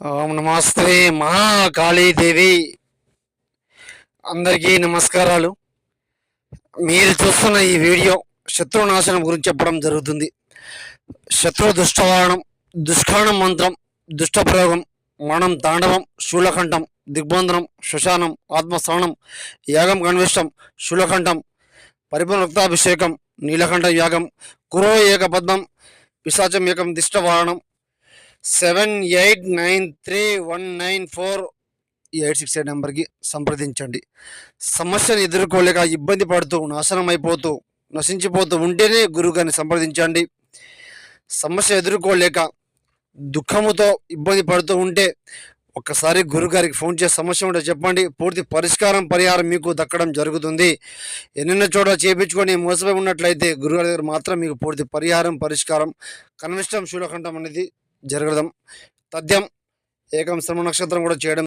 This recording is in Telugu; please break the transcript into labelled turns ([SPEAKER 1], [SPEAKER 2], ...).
[SPEAKER 1] ఓం నమస్తే మహాకాళీదేవి. అందరికీ నమస్కారాలు. మీరు చూస్తున్న ఈ వీడియో శత్రునాశనం గురించి చెప్పడం జరుగుతుంది. శత్రు దుష్టవారణం దుష్కాణం మంత్రం దుష్టప్రయోగం మరణం తాండవం శూలకంఠం దిగ్బంధనం శ్మశానం ఆత్మస్థానం యాగం కన్విష్టం శూలకంఠం పరిపూర్ణ రక్తాభిషేకం నీలకంఠ యాగం కురో ఏక పద్మం పిశాచం ఏకం దిష్టవారణం seven eight nine three one nine four eight six eight నెంబర్కి సంప్రదించండి. సమస్యను ఎదుర్కోలేక ఇబ్బంది పడుతూ నాశనం అయిపోతూ నశించిపోతూ ఉంటేనే గురుగారిని సంప్రదించండి. సమస్య ఎదుర్కోలేక దుఃఖముతో ఇబ్బంది పడుతూ ఉంటే ఒక్కసారి గురుగారికి ఫోన్ చేసి సమస్య ఉంటే చెప్పండి. పూర్తి పరిష్కారం పరిహారం మీకు దక్కడం జరుగుతుంది. ఎన్నెన్నో చోట చేపించుకొని మోసపోయి ఉన్నట్లయితే గురుగారి దగ్గర మాత్రం మీకు పూర్తి పరిహారం పరిష్కారం కనిష్టం శూలకంఠం అనేది జరగడం తథ్యం. ఏకం శ్రమ నక్షత్రం కూడా చేయడం